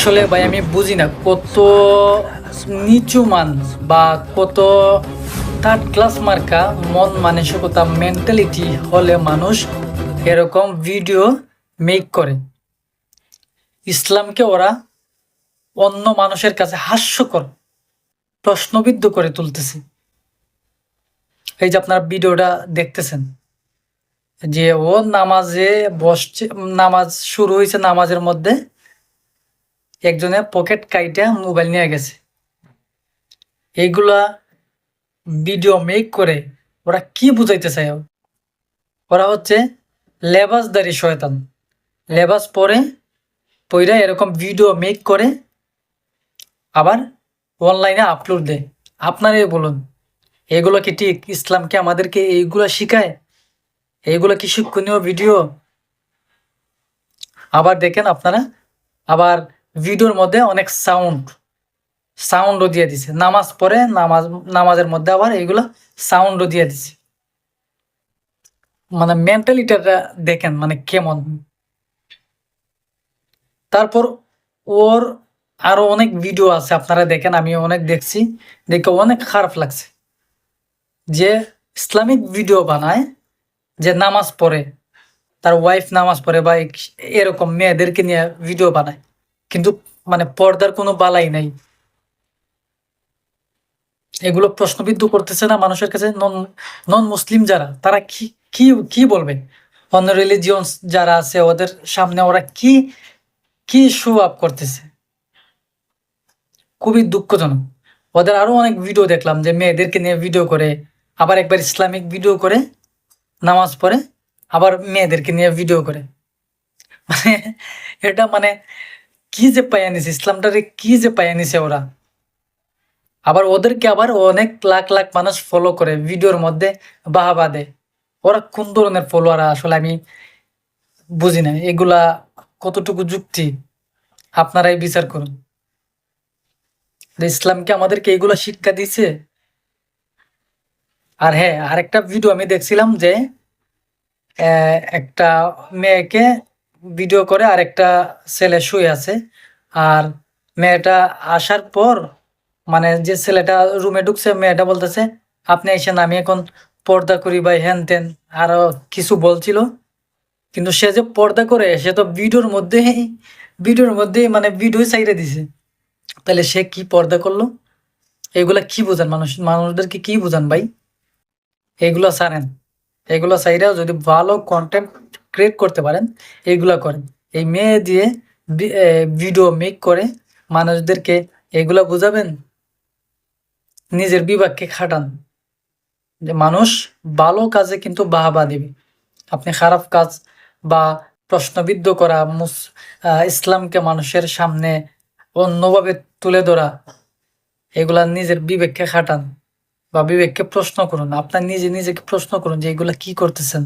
আসলে ভাই, আমি বুঝি না কত নিচু মান বা কত থার্ড ক্লাস মার্কা মন মানসিকতা মেন্টালিটি হলে মানুষ এরকম ভিডিও মেক করে। ইসলামকে ওরা অন্য মানুষের কাছে হাস্যকর প্রশ্নবিদ্ধ করে তুলতেছে। এই যে আপনার ভিডিওটা দেখতেছেন, যে ও নামাজে বসছে, নামাজ শুরু হয়েছে নামাজের মধ্যে। একজনের পকেট কাইটা মোবাইল নিয়ে গেছে। এইগুলা ভিডিও মেক করে ওরা কি বুঝাইতে চায়? ওরা হচ্ছে লেবাসদারি শয়তান। লেবাস পরে পইরা এরকম ভিডিও মেক করে আবার অনলাইনে আপলোড দেয়। আপনারাই বলুন, এগুলো কি ঠিক? ইসলামকে আমাদেরকে এইগুলো শিখায়? এইগুলো কি শিক্ষণীয় ভিডিও আবার দেখেন আপনারা, আবার ভিডিওর মধ্যে অনেক সাউন্ড সাউন্ডও দিয়ে দিছে। নামাজ পড়ে, নামাজ, নামাজের মধ্যে আবার এইগুলো সাউন্ডও দিয়ে দিছে। মানে মেন্টালিটিটা দেখেন মানে কেমন। তারপর ওর আরও অনেক ভিডিও আছে, আপনারা দেখেন, আমি অনেক দেখছি, দেখে অনেক খারাপ লাগছে। যে ইসলামিক ভিডিও বানায়, যে নামাজ পড়ে, তার ওয়াইফ নামাজ পড়ে বা এরকম মেয়েদেরকে নিয়ে ভিডিও বানায়। কিন্তু মানে পর্দার কোনো বালাই নাই। এগুলো প্রশ্নবিদ্ধ করতেছে না মানুষের কাছে নন নন মুসলিম যারা, তারা কি কি বলবে অন্য রিলিজিয়ন যারা আছে, ওদের সামনে ওরা কি কি শো আপ করতেছে? খুবই দুঃখজনক। ওদের আরও অনেক ভিডিও দেখলাম যে মেয়েদেরকে নিয়ে ভিডিও করে, আবার একবার ইসলামিক ভিডিও করে, নামাজ পড়ে, আবার মেয়েদেরকে নিয়ে ভিডিও করে। মানে এটা মানে কি যে পাইয়া নিছে ইসলামটারে কি যে পাইয়া নিছে ওরা। আবার ওদেরকে আবার অনেক লাখ লাখ মানুষ ফলো করে ভিডিওর মধ্যে বাহাবা দেয়। ওরা কোন ধরনের ফলোয়ার আসলে আমি বুঝি না। এগুলা কতটুকু যুক্তি? আপনারাই বিচার করুন। ইসলামকে আমাদেরকে এগুলা শিক্ষা দিছে? আর হ্যাঁ আরেকটা ভিডিও আমি দেখছিলাম যে একটা মেয়েকে ভিডিও করে আর একটা ছেলে শুয়ে আছে। আর মেয়েটা আসার পর মানে যে ছেলেটা রুমে ঢুকছে, মেয়েটা বলতেছে, আপনি এসেন, আমি এখন পর্দা করি বা হ্যান ত্যান আরও কিছু বলছিল। কিন্তু সে যে পর্দা করে, সে তো ভিডিওর মধ্যেই ভিডিওর মধ্যেই মানে ভিডিও সাইডে দিছে। তাহলে সে কি পর্দা করল? এগুলা কি বোঝান মানুষ, মানুষদেরকে কি বোঝান ভাই? এগুলো সারেন এগুলো সাইডেও যদি ভালো কন্টেন্ট ক্রিয়েট করতে পারেন এগুলা করেন। এই মেয়ে দিয়ে ভিডিও মেক করে মানুষদেরকে এগুলা বুঝাবেন, নিজের বিভাগকে খাটান। যে মানুষ ভালো কাজে কিন্তু বাহাবা দেবে। আপনি খারাপ কাজ বা প্রশ্নবিদ্ধ করা মুস ইসলামকে মানুষের সামনে অন্যভাবে তুলে ধরা, এগুলা নিজের বিবেককে খাটান বা বিবেককে প্রশ্ন করুন। আপনার নিজে নিজেকে প্রশ্ন করুন যে এগুলা কি করতেছেন।